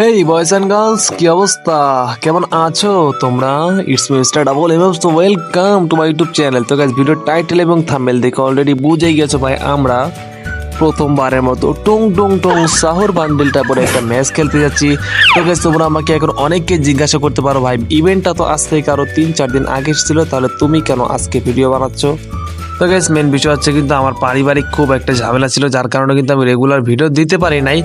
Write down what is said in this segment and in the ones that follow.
Hey boys and girls কি অবস্থা? কেমন আছো তোমরা? ইটস মিস্টার ডাবল এম তো welcome to my YouTube channel তো গাইজ ভিডিওর টাইটেল এবং থাম্বেল দেখে অলরেডি বুঝেই গেছো ভাই, আমরা প্রথমবারের মতো টং টং টং সাহর বান্ডেলটা পরে একটা ম্যাচ খেলতে যাচ্ছি। তো গাইজ তোমরা আমাকে এখন অনেককে জিজ্ঞাসা করতে পারো ভাই ইভেন্টটা তো আজ থেকে আরও তিন চার দিন আগে ছিল তাহলে তুমি কেন আজকে ভিডিও বানাচ্ছ? তো গাইস মেন বিষয় হচ্ছে কিন্তু আমার পারিবারিক খুব একটা ঝামেলা ছিল, যার কারণে কিন্তু আমি রেগুলার ভিডিও দিতে পারি নাই।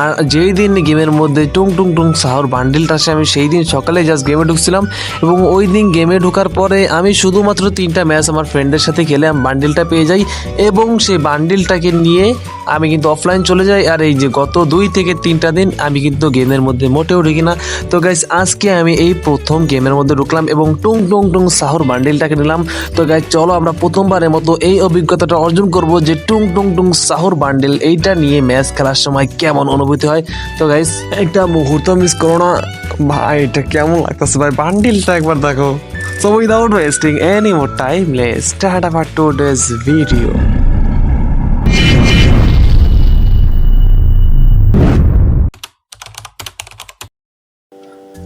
আর যেই দিন গেমের মধ্যে টুং টুং টুং সাহর বান্ডিলটা আসে, আমি সেই দিন সকালে জাস্ট গেমে ঢুকছিলাম এবং ওই দিন গেমে ঢোকার পরে আমি শুধুমাত্র তিনটা ম্যাচ আমার ফ্রেন্ডের সাথে খেলে আমি বান্ডিলটা পেয়ে যাই এবং সেই বান্ডিলটাকে নিয়ে আমি কিন্তু অফলাইন চলে যাই। আর এই যে গত দুই থেকে তিনটা দিন আমি কিন্তু গেমের মধ্যে মোটেও ঢুকি না। তো গাইস আজকে আমি এই প্রথম গেমের মধ্যে ঢুকলাম এবং টুং টুং টুং সাহর বান্ডিলটাকে নিলাম। তো গাইস চলো আমরা প্রথমবারের মতো এই অভিজ্ঞতাটা অর্জন করব যে টুং টুং টুং সাহর বান্ডেল এইটা নিয়ে ম্যাচ খেলার সময় কেমন অনুভূতি হয়? তো গাইস একটা মুহূর্ত মিস করো না। ভাই এটা কেমন লাগতেছে ভাই? বান্ডিলটা একবার দেখো। So without wasting any more time, let's start our today's video.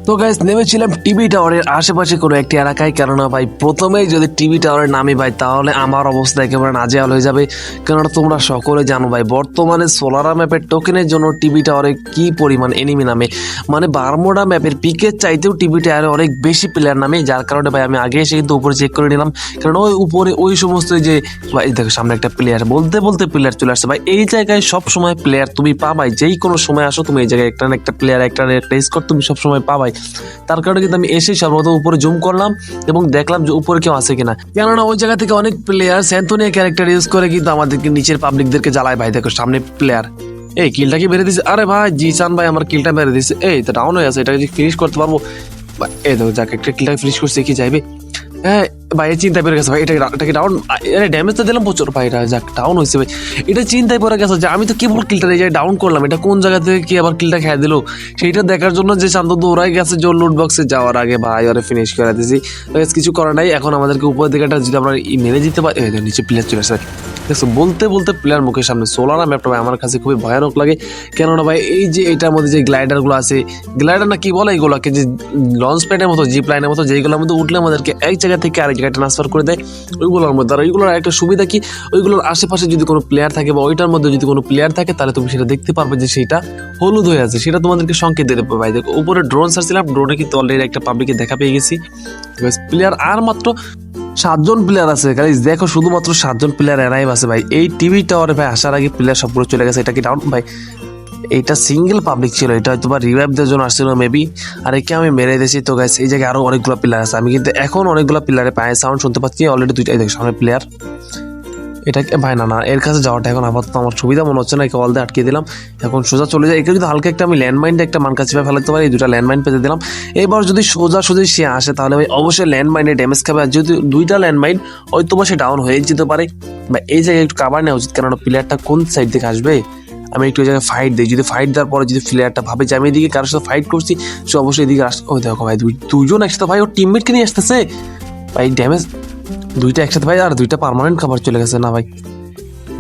তো গাইস নেমেছিলাম টিভি টাওয়ারের আশেপাশে কোনো একটি এলাকায়। কেননা ভাই, প্রথমেই যদি টিভি টাওয়ারে নামি ভাই, তাহলে আমার অবস্থা একেবারে নাজেহাল হয়ে যাবে। কেননা তোমরা সকলে জানো ভাই, বর্তমানে সোলারা ম্যাপের টোকেনের জন্য টিভি টাওয়ারে কি পরিমাণ এনিমি নামে? মানে বারমোডা ম্যাপের পিকের চাইতেও টিভি টাওয়ারে অনেক বেশি প্লেয়ার নামে, যার কারণে ভাই আমি আগে এসে কিন্তু উপরে চেক করে নিলাম। কারণ ওই উপরে ওই সমস্ত যে, ভাই, দেখো সামনে একটা প্লেয়ার বলতে বলতে প্লেয়ার চলে আসছে। ভাই, এই জায়গায় সব সময় প্লেয়ার তুমি পাবাই, যেই কোনো সময় আসো তুমি এই জায়গায় একটা একটা প্লেয়ার একটা একটা স্কোর তুমি সব সময় পাবাই। তার কারণে কিন্তু আমি এসে সর্বপ্রথম উপরে জুম করলাম এবং দেখলাম যে উপরে কেউ আসে কিনা। কেননা ওই জায়গা থেকে অনেক প্লেয়ার স্যান্থনিয়া ক্যারেক্টার ইউজ করে কিন্তু আমাদেরকে নিচের পাবলিকদেরকে জ্বালায় ভাই। দেখো, সামনে প্লেয়ার এই কিলটা কি বেড়ে দিছে আরে ভাই জি চান ভাই, আমার কিলটা বেড়ে দিছে এই তো ডাউন হয়ে আছে এটা যদি ফিনিশ করতে পারব? এই দেখো, যাকে, একটা কিলটা ফিনিশ করছে, কি যাইবে হ্যাঁ ভাই চিন্তায় পড়ে গেছে ভাই এটা এটাকে ডাউন আরে ড্যামেজ তো দিলাম প্রচুর ভাই, এটা যাক ডাউন হয়েছে ভাই। এটা চিন্তায় পড়ে গেছে যে আমি তো কেবল কিলটা এই ডাউন করলাম, এটা কোন জায়গা থেকে কি আবার কিলটা খেয়ে দিল? সেইটা দেখার জন্য যে শান্ত দৌড়াই গেছে যে লুট বক্সে যাওয়ার আগে ভাই, ওরে ফিনিশ করে দিয়েছি কিছু করার নাই, এখন আমাদেরকে উপর দিকে একটা যদি আমরা মেরে দিতে পারি নিচে প্লেয়ার চলে আসে। দেখছ, বলতে বলতে প্লেয়ার মুখের সামনে সোলার ম্যাপটা ভাই, আমার কাছে খুবই ভয়ানক লাগে। কেননা ভাই, এই যে এটার মধ্যে যে গ্লাইডারগুলো আছে গ্লাইডার না কি বলে এগুলোকে? যে লঞ্চ প্যাডের মতো জিপ লাইনের মতো যেগুলোর মধ্যে উঠলে আমাদেরকে এক জায়গা থেকে আরেক জায়গায় ট্রান্সফার করে দেয়, ওইগুলোর মধ্যে। আর ওইগুলোর একটা সুবিধা কি? ওইগুলোর আশেপাশে যদি কোনো প্লেয়ার থাকে বা ওইটার মধ্যে যদি কোনো প্লেয়ার থাকে, তাহলে তুমি সেটা দেখতে পারবে যে সেটা হলুদ হয়ে আছে। সেটা তোমাদেরকে সংকেত দেবে ভাই দেখো, উপরে ড্রোন ছাড়ছিলাম ড্রোনে কিন্তু অলরেডি একটা পাবলিকে দেখা পেয়ে গেছি। প্লেয়ার আর মাত্র সাতজন প্লেয়ার আছে। গাইজ দেখো, শুধুমাত্র সাতজন প্লেয়ার এরাইভ আছে ভাই। এই টিভি টাওয়ারে ভাই, আসার আগে প্লেয়ার সবগুলো চলে গেছে। এটা কি ডাউন ভাই এইটা সিঙ্গেল পাবলিক ছিল, এটা হয়তো বা রিভাইভ দেওয়ার জন্য আসছিল মেবি আর একে আমি মেরে দিয়েছি, তো গাইস এই জায়গায় আরও অনেকগুলো প্লেয়ার আছে। আমি কিন্তু এখন অনেকগুলো প্লেয়ারের পায়ে সাউন্ড শুনতে পাচ্ছি অলরেডি দুইটাই দেখো, সামনে প্লেয়ার এটা ভাই, না না, এর কাছে যাওয়াটা এখন আপাতত আমার সুবিধা, মনে হচ্ছে না, একে অলদে আটকে দিলাম। এখন সোজা চলে যায় একে যদি হালকা একটা আমি ল্যান্ডমাইনটা একটা মান কাছে ফেলাতে পারি, এই দুটা ল্যান্ডমাইন পেতে দিলাম। এবার যদি সোজা সোজা সে আসে, তাহলে ভাই অবশ্যই ল্যান্ডমাইনে ড্যামেজ খাবে। আর যদি দুইটা ল্যান্ডমাইন হয়তো বা সে ডাউন হয়ে যেতে পারে। বা এই জায়গায় একটু কাবার নেওয়া উচিত, কেননা প্লেয়ারটা কোন সাইড থেকে আসবে? আমি একটু ওই জায়গায় ফাইট দিই। যদি ফাইট দেওয়ার পরে যদি প্লেয়ারটা ভাবে যে আমি এদিকে কারোর সাথে ফাইট করছি, সে অবশ্যই এদিকে আস। ও দেখো ভাই দুজন একসাথে ভাই, ওর টিমমেটকে নিয়ে আসতেছে? ভাই ড্যামেজ দুইটা একসাথে ভাই, আর দুইটা পারমানেন্ট খাবার চলে গেছে। না ভাই,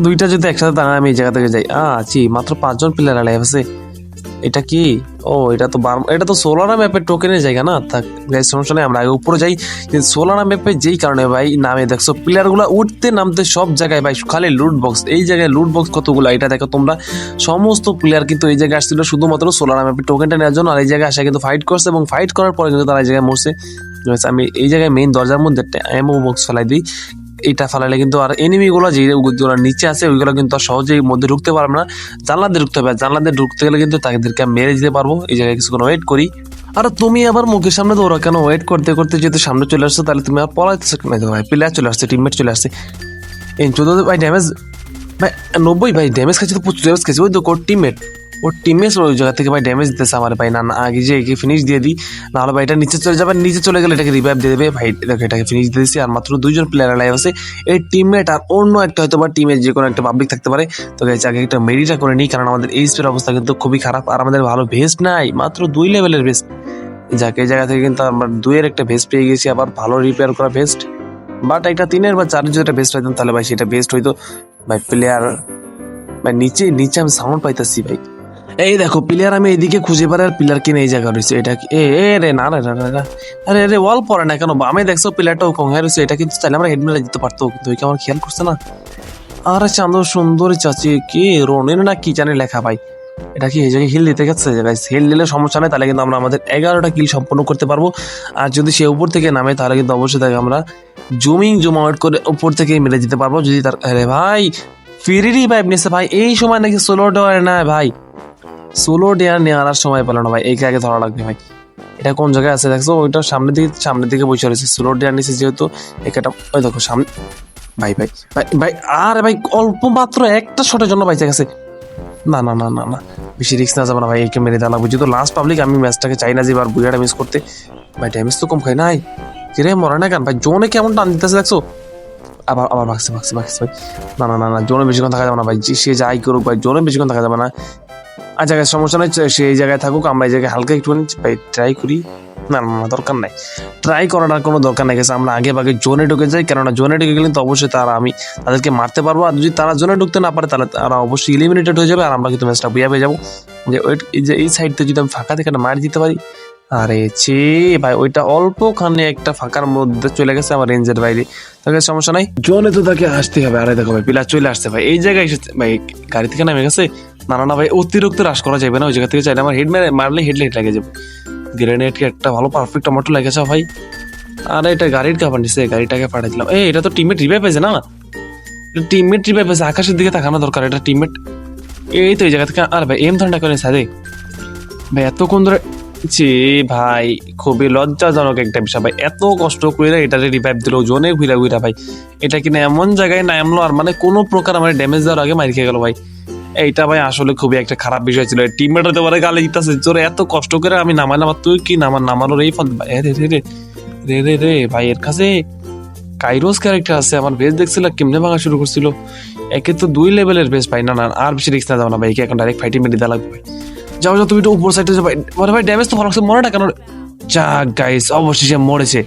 দুইটা যদি একসাথে দাঁড়ায়, আমি এই জায়গা থেকে যাই। আছি মাত্র পাঁচজন প্লেয়ার আলাই আছে। এটা কি? ও, এটা তো বার এটা তো সোলারা ম্যাপের টোকেনের জায়গা না? থাক সমস্যা নেই, আমরা আগে উপরে যাই। কিন্তু সোলারা ম্যাপে যেই কারণে ভাই, নামে দেখছ প্লেয়ারগুলো উঠতে নামতে সব জায়গায় ভাই, খালি লুট বক্স এই জায়গায় লুট বক্স কতগুলো? এটা দেখো তোমরা, সমস্ত প্লেয়ার কিন্তু এই জায়গায় আসছিল শুধুমাত্র সোলারা ম্যাপের টোকেনটা নেওয়ার জন্য, আর এই জায়গায় আসা কিন্তু ফাইট করছে, এবং ফাইট করার পরে কিন্তু তারা এই জায়গায় মরছে। আমি এই জায়গায় মেইন দরজার মধ্যে এমও বক্স ফেলাই দিই। এটা ফেলালে কিন্তু আর এনিমিগুলো যে ওগুলো নিচে আছে, ওইগুলো কিন্তু আর সহজেই মধ্যে ঢুকতে পারবে না। জানলাতে ঢুকতে হবে জানলাতে ঢুকতে গেলে কিন্তু তাদেরকে মেরে দিতে পারব। এই জায়গায় কিছুক্ষণ ওয়েট করি। আর তুমি আবার মুখের সামনে দৌড়া কেন? ওয়েট করতে করতে যেহেতু সামনে চলে আসছো, তাহলে তুমি আর পলাইতেছো কেন? ভাই প্লেয়ার চলে আসছে টিমমেট চলে আসছে। এই চোদ্দ ভাই ড্যামেজ ভাই, নব্বই ভাই ড্যামেজ খাচ্ছে তো প্রচুর ড্যামেজ খাচ্ছে ওই তো ওর টিমমেট ওর টিমমেট ওই জায়গা থেকে ভাই ড্যামেজ দিতেছে আমার ভাই। না না, আগে যে একে ফিনিশ দিয়ে দিই। নাহলে ভাই এটা নিচে চলে যাবে, নিচে চলে গেলে এটাকে রিভাইভ দিয়ে দেবে। ভাই, দেখো, এটাকে ফিনিশ দিয়ে দিচ্ছি আর মাত্র দুইজন প্লেয়ার লাইভ আছে। এই টিমমেট আর অন্য একটা হয়তো বা টিমের যে কোনো একটা পাবলিক থাকতে পারে। তো গাইজ আগে একটা মেডিটা করে নিই, কারণ আমাদের এই স্পের অবস্থা কিন্তু খুবই খারাপ। আর আমাদের ভালো ভেস্ট নাই, মাত্র দুই লেভেলের ভেস্ট যাকে জায়গা থেকে কিন্তু আমরা দুইয়ের একটা ভেস্ট পেয়ে গেছি, আবার ভালো রিপেয়ার করা ভেস্ট বাট একটা তিনের বা চারের যদি একটা বেস্ট পাইতাম, তাহলে ভাই সেটা বেস্ট হইতো। ভাই প্লেয়ার ভাই, নিচে নিচে আমি সাউন্ড পাইতাছি, ভাই। এই দেখো প্লেয়ার আমি এইদিকে খুঁজে পারে আর প্লেয়ার কিনে এই জায়গা রয়েছে। এটা এ এ, রে, না রে, না আরে, রে ওয়াল পরে না কেন? আমি দেখছ প্লেয়ারটাও কঙ্গাই রয়েছে। এটা কিন্তু তাহলে আমরা হেডমেলা দিতে পারতো। কিন্তু ওই কি আমার খেয়াল করছে না? আরে চাঁদ সুন্দরী চাচি, কি রনির না কি জানি লেখা ভাই। এটা কি এই জায়গায় হিল দিতে গেছে? গাইস হিল দিলে সমস্যা নেই, তাহলে কিন্তু আমরা আমাদের এগারোটা কিল সম্পন্ন করতে পারব। আর যদি সে উপর থেকে নামে, তাহলে কিন্তু অবশ্যই তাকে আমরা জুমিং জুম আউট করে উপর থেকে মেরে দিতে পারব। যদি তার, আরে ভাই ফিরিরই ভাই নিছে ভাই। এই সময় নাকি সোলো ডেয়ার না ভাই। সোলো ডেয়ার নেওয়ার আর সময় পেল না ভাই এইকে আগে ধরা লাগবে ভাই। এটা কোন জায়গায় আছে? দেখছ, ওইটা সামনের দিকে সামনের দিকে বসে রয়েছে। সোলো ডেয়ার নিচে যেহেতু একটা ওই দেখো সামনে ভাই ভাই ভাই ভাই, আরে ভাই, অল্প মাত্র একটা শটের জন্য বাইচে গেছে। না না না না না, বেশি রিক্স না যাবে না ভাই, একে মেরে দেওয়া লাগবে। যেহেতু লাস্ট পাবলিক আমি ম্যাচটাকে চাই না যে এবার বুঝাটা মিস করতে। ভাই ড্যামেজ তো কম খাই নাই। কিরে, মরে না কেন? ভাই, জোনে কেমন টান দিতেছে, দেখছ? আবার আবার ভাগছে ভাগছে ভাগছে, ভাই। না না না না, জোনে বেশিক্ষণ থাকা যাবে না ভাই সে যাই করুক ভাই, জোনে বেশিক্ষণ থাকা যাবে না। আচ্ছা সমস্যা নেই, সে এই জায়গায় থাকুক, আমরা এই জায়গায় হালকা একটু ট্রাই করি। না না দরকার নাই। ট্রাই করার কোনো দরকার নাই গেছে আমরা আগে ভাগে জোনে ঢুকে যাই, কেননা জোনে ঢুকে গেলে তো অবশ্যই তারা আমি তাদেরকে মারতে পারব। আর যদি তারা জোনে ঢুকতে না পারে, তাহলে তারা অবশ্যই ইলিমিনেটেড হয়ে যাবে, আর আমরা কিন্তু ম্যাচটা বুয়া পেয়ে যাব। যে ওই যে এই সাইড থেকে যদি আমি ফাঁকা থেকে মার দিতে পারি, আরে ছে, ভাই, ওইটা অল্পখানে একটা ফাঁকার মধ্যে চলে গেছে আমার রেঞ্জের বাইরে। তাকে সমস্যা নাই। জোনে তো তাকে আসতে হবে। আরে দেখো ভাই, পিলার চলে আসছে ভাই। এই জায়গায় এসেছে ভাই, গাড়ি থেকে নামে গেছে না না ভাই, অতিরিক্ত হ্রাস করা যাবে না, ওই জায়গা থেকে চাইলে আমার হেড মেরে মারলে হেডলাইট লাগে যাবে। গ্রেনেডকে একটা ভালো পারফেক্ট টমেটো লেগেছে ভাই। আরে, এটা গাড়ির কাপড় নিছে, গাড়িটাকে পাঠিয়ে দিলাম। এই, এটা তো টিমমেট রিভাইভ পেয়েছে না? টিমমেট রিভাইভ পেয়েছে আকাশের দিকে তাকানো দরকার, এটা টিমমেট এই তো, এই জায়গা থেকে আর ভাই এম ধরনটা করে সাদে। ভাই, এতক্ষণ ধরে জি ভাই, খুবই লজ্জাজনক একটা বিষয়, ভাই, এত কষ্ট করে এটা রিভাইভ দিল, জোনে ঘুরা ঘুরা ভাই। এটা কিনা এমন জায়গায় নামলো আর মানে কোনো প্রকার আমার ড্যামেজ দেওয়ার আগে মারি খেয়ে গেল, ভাই। এইটা ভাই আসলে খুবই একটা খারাপ বিষয় ছিল। টিমমেট হতে পারে গালে দিতেছে। জোরে এত কষ্ট করে আমি নামাই নামা তুই কি নামার নামানোর এই ফল রে রে রে রে রে রে, ভাই, এর কাছে কাইরোস ক্যারেক্টার আছে। আমার বেস দেখছিল, কেমনে ভাঙা শুরু করছিল। একে তো দুই লেভেলের বেস ভাই না না, আর বেশি রিস্ক না যাও না ভাই। একে এখন ডাইরেক্ট ফাইটিং মেরে দেওয়া লাগবে ভাই। যাও যাও, তুমি একটু উপর সাইডে যাও ভাই। মানে ভাই ড্যামেজ তো ভালো মরে না কেন? যা গাইস অবশেষে মরেছে।